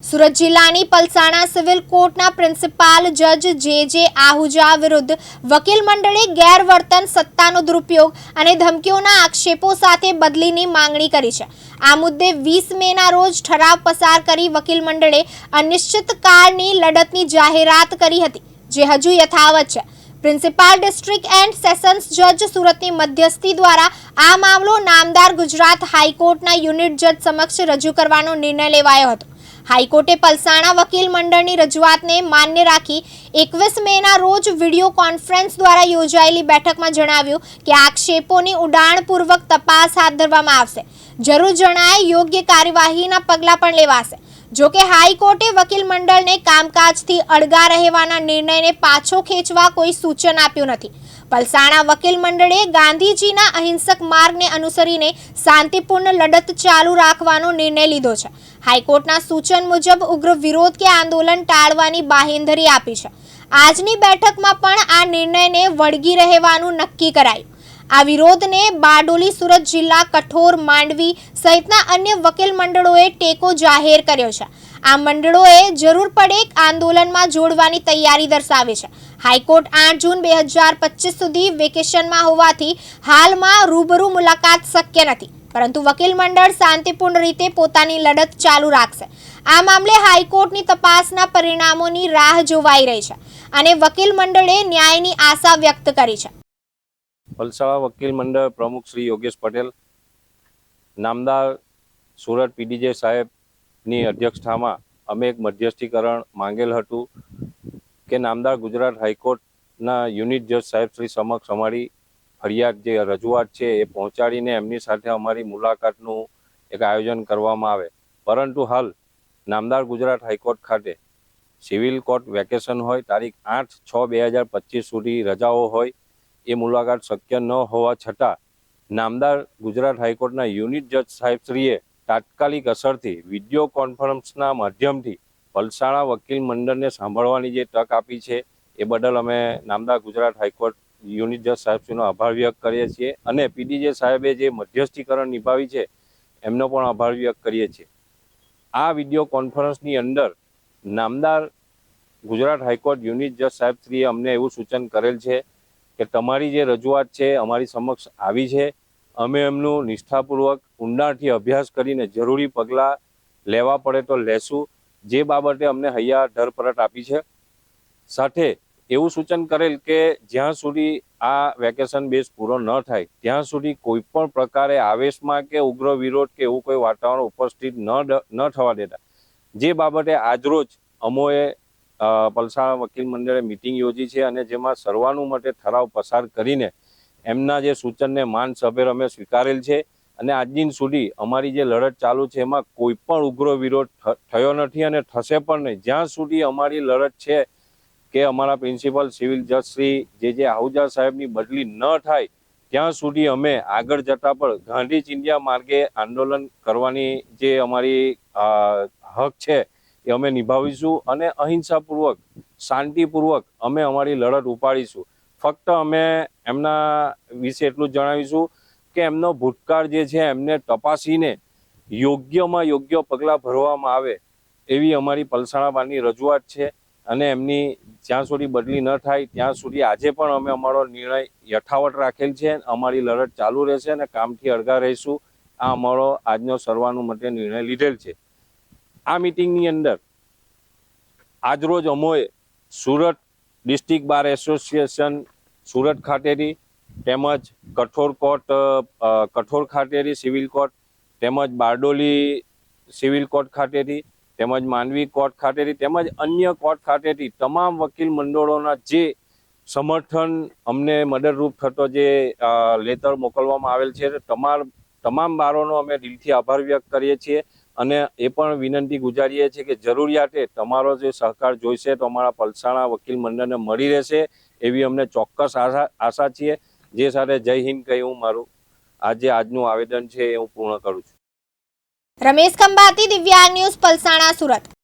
સુરત જિલ્લાની પલસાણા સિવિલ કોર્ટના પ્રિન્સિપાલ જજ જે જે આહુજા વિરુદ્ધ વકીલ મંડળે ગેરવર્તન સત્તાનો દુરુપયોગ અને ધમકીઓના આક્ષેપો સાથે બદલીની માંગણી કરી છે. આ મુદ્દે વીસ મેના રોજ ઠરાવ પસાર કરી વકીલ મંડળે અનિશ્ચિતકાળની લડતની જાહેરાત કરી હતી, જે હજુ યથાવત છે. પ્રિન્સિપાલ ડિસ્ટ્રિક્ટ એન્ડ સેશન્સ જજ સુરતની મધ્યસ્થી દ્વારા આ મામલો નામદાર ગુજરાત હાઈકોર્ટના યુનિટ જજ સમક્ષ રજૂ કરવાનો નિર્ણય લેવાયો હતો. હાઈકોર્ટે પલસાણા વકીલ મંડળની રજૂઆતને માન્ય રાખી એકવીસ મેના રોજ વીડિયો કોન્ફરન્સ દ્વારા યોજાયેલી બેઠકમાં જણાવ્યું કે આક્ષેપોની ઉડાણપૂર્વક તપાસ હાથ ધરવામાં આવશે. જરૂર જણાય યોગ્ય કાર્યવાહીના પગલાં પણ લેવાશે. જોકે હાઈકોર્ટે વકીલ મંડળને કામકાજથી અળગા રહેવાના નિર્ણયને પાછો ખેંચવા કોઈ સૂચન આપ્યું નથી. પલસાણા વકીલ મંડળે ગાંધીજીના અહિંસક માર્ગને અનુસરીને શાંતિપૂર્ણ લડત ચાલુ રાખવાનો નિર્ણય લીધો છે. હાઈકોર્ટના સૂચન મુજબ ઉગ્ર વિરોધ કે આંદોલન ટાળવાની બાહેંધરી આપી છે. આજની બેઠકમાં પણ આ નિર્ણયને વળગી રહેવાનું નક્કી કરાયું. આ વિરોધને બારડોલી સુરત જિલ્લા કઠોર માંડવી સહિતના અન્ય વકીલ મંડળોએ ટેકો જાહેર કર્યો છે. આ મંડળોએ જરૂર પડે આંદોલનમાં જોડવાની તૈયારી દર્શાવી છે. હાઈકોર્ટ આઠ જૂન બે હજાર પચીસ સુધી વેકેશનમાં હોવાથી હાલમાં રૂબરૂ મુલાકાત શક્ય નથી. પરંતુ વકીલ મંડળ શાંતિપૂર્ણ રીતે પોતાની લડત ચાલુ રાખશે. આ મામલે હાઈકોર્ટની તપાસના પરિણામોની રાહ જોવાઈ રહી છે અને વકીલ મંડળે ન્યાયની આશા વ્યક્ત કરી છે. વલસાડ વકીલ મંડળ પ્રમુખ શ્રી યોગેશ પટેલ, નામદાર સુરત પીડીજે સાહેબની અધ્યક્ષતામાં અમે એક મધ્યસ્થીકરણ માંગેલ હતું. કે નામદાર ગુજરાત હાઈકોર્ટના યુનિટ જજ સાહેબ શ્રી સમક્ષ અમારી ફરિયાદ જે રજૂઆત છે એ પહોંચાડીને એમની સાથે અમારી મુલાકાતનું એક આયોજન કરવામાં આવે. પરંતુ હાલ નામદાર ગુજરાત હાઈકોર્ટ ખાતે સિવિલ કોર્ટ વેકેશન હોય, તારીખ આઠ છ બે હજાર પચીસ સુધી રજાઓ હોય, એ મુલાકાત શક્ય ન હોવા છતાં નામદાર ગુજરાત હાઈકોર્ટના યુનિટ જજ સાહેબશ્રીએ તાત્કાલિક અસરથી વીડિયો કોન્ફરન્સના માધ્યમથી પલસાણા વકીલ મંડળને સાંભળવાની જે તક આપી છે, એ બદલ અમે નામદાર ગુજરાત હાઈકોર્ટ યુનિટ જજ સાહેબશ્રીનો આભાર વ્યક્ત કરીએ છીએ અને પીડીજે સાહેબે જે મધ્યસ્થીકરણ નિભાવી છે, એમનો પણ આભાર વ્યક્ત કરીએ છીએ. આ વીડિયો કોન્ફરન્સની અંદર નામદાર ગુજરાત હાઈકોર્ટ યુનિટ જજ સાહેબશ્રીએ અમને એવું સૂચન કરેલ છે કે તમારી જે રજૂઆત છે, અમારી સમક્ષ આવી છે. અમે એમનું નિષ્ઠાપૂર્વક ઊંડાણથી અભ્યાસ કરીને જરૂરી પગલાં લેવા પડે તો લેશું. જે બાબતે અમને હૈયા ધરપરટ આપી છે. સાથે એવું સૂચન કરેલ કે જ્યાં સુધી આ વેકેશન બેઝ પૂરો ન થાય, ત્યાં સુધી કોઈ પણ પ્રકારે આવેશમાં કે ઉગ્ર વિરોધ કે એવું કોઈ વાતાવરણ ઉપસ્થિત ન ન થવા દેતા. જે બાબતે આજરોજ અમોએ પલસાણા વકીલ મંડળે મિટિંગ યોજી છે અને જેમાં સર્વાનુમતે ઠરાવ પસાર કરીને એમના જે સૂચનને માન સભેર અમે સ્વીકારેલ છે. અને આજ દિન સુધી અમારી જે લડત ચાલુ છે, એમાં કોઈ પણ ઉગ્ર વિરોધ થયો નથી અને થશે પણ નહીં. જ્યાં સુધી અમારી લડત છે કે અમારા પ્રિન્સિપલ સિવિલ જજશ્રી જે જે આહુજા સાહેબની બદલી ન થાય, ત્યાં સુધી અમે આગળ જતા પણ ગાંધી ચિંધ્યા માર્ગે આંદોલન કરવાની જે અમારી હક છે એ અમે નિભાવીશું અને અહિંસાપૂર્વક, શાંતિપૂર્વક અમે અમારી લડત ઉપાડીશું. ફક્ત અમે એમના વિશે એટલું જ જણાવીશું કે એમનો ભૂતકાળ જે છે એમને તપાસીને યોગ્યમાં યોગ્ય પગલાં ભરવામાં આવે એવી અમારી પલસાણા બારની રજૂઆત છે અને એમની જ્યાં સુધી બદલી ન થાય ત્યાં સુધી આજે પણ અમે અમારો નિર્ણય યથાવત રાખેલ છે અમારી લડત ચાલુ રહેશે અને કામથી અળગા રહીશું. આ અમારો આજનો સર્વાનુમતે નિર્ણય લીધેલ છે. આ મિટિંગની અંદર આજરોજ અમોએ Surat district bar association Surat ખાતેથી તેમજ કઠોર કોર્ટ કઠોર ખાતેથી સિવિલ કોર્ટ, તેમજ બારડોલી સિવિલ કોર્ટ ખાતેથી તેમજ માનવી કોર્ટ ખાતેથી તેમજ અન્ય કોર્ટ ખાતેથી તમામ વકીલ મંડળોના જે સમર્થન અમને મદદરૂપ થતો જે લેતર મોકલવામાં આવેલ છે તમાર તમામ બારોનો અમે દિલથી આભાર વ્યક્ત કરીએ છીએ અને એ પણ વિનંતી ગુજારીએ છીએ કે જરૂરિયાતે તમારો જે સહકાર જોઈશે તો અમારા પલસાણા વકીલ મંડળને મળી રહેશે એવી અમને ચોક્કસ આશા આશા છીએ. જે સાથે જય હિન્દ કહ્યું મારું આજે આજનું આવેદન છે એ હું પૂર્ણ કરું છું. રમેશ ખંભાતી, દિવ્યાંગ ન્યૂઝ, પલસાણા, સુરત.